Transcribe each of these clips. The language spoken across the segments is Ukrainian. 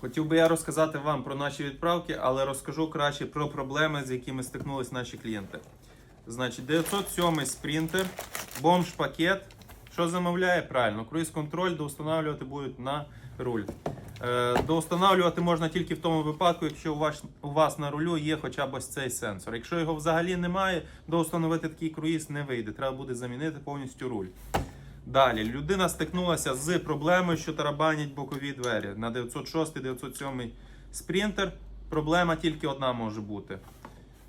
Хотів би я розказати вам про наші відправки, але розкажу краще про проблеми, з якими стикнулись наші клієнти. Значить, 907 спринтер, бомж пакет. Що замовляє? Правильно, круїз-контроль доустанавлювати будуть на руль. Е, доустанавлювати можна тільки в тому випадку, якщо у вас, у вас на рулю є хоча б ось цей сенсор. Якщо його взагалі немає, доустановити такий круїз не вийде. Треба буде замінити повністю руль. Далі, людина стикнулася з проблемою, що тарабанять бокові двері на 906-907 спринтер. Проблема тільки одна може бути.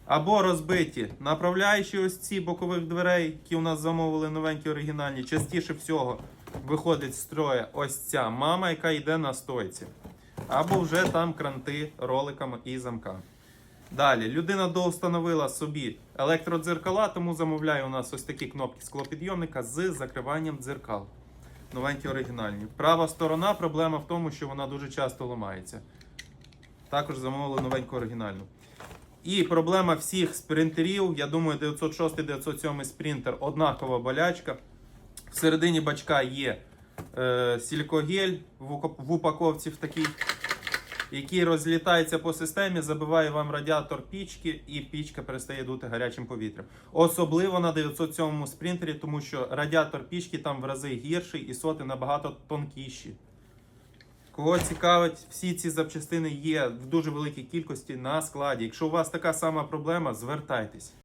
Або розбиті направляючі ось ці бокових дверей, які у нас замовили новенькі оригінальні. Частіше всього виходить з строя ось ця мама, яка йде на стойці. Або вже там кранти роликами і замками. Далі, людина доустановила собі електродзеркала, тому замовляє у нас ось такі кнопки склопідйомника з закриванням дзеркал. Новенькі оригінальні. Права сторона проблема в тому, що вона дуже часто ламається. Також замовили новеньку оригінальну. І проблема всіх спринтерів, я думаю, 906-907 спринтер однакова болячка. Всередині бачка є е, сількогель в, в упаковці в такій, який розлітається по системі, забиває вам радіатор пічки, і пічка перестає дути гарячим повітрям. Особливо на 907 спринтері, тому що радіатор пічки там в рази гірший і соти набагато тонкіші. Кого цікавить, всі ці запчастини є в дуже великій кількості на складі. Якщо у вас така сама проблема, звертайтесь.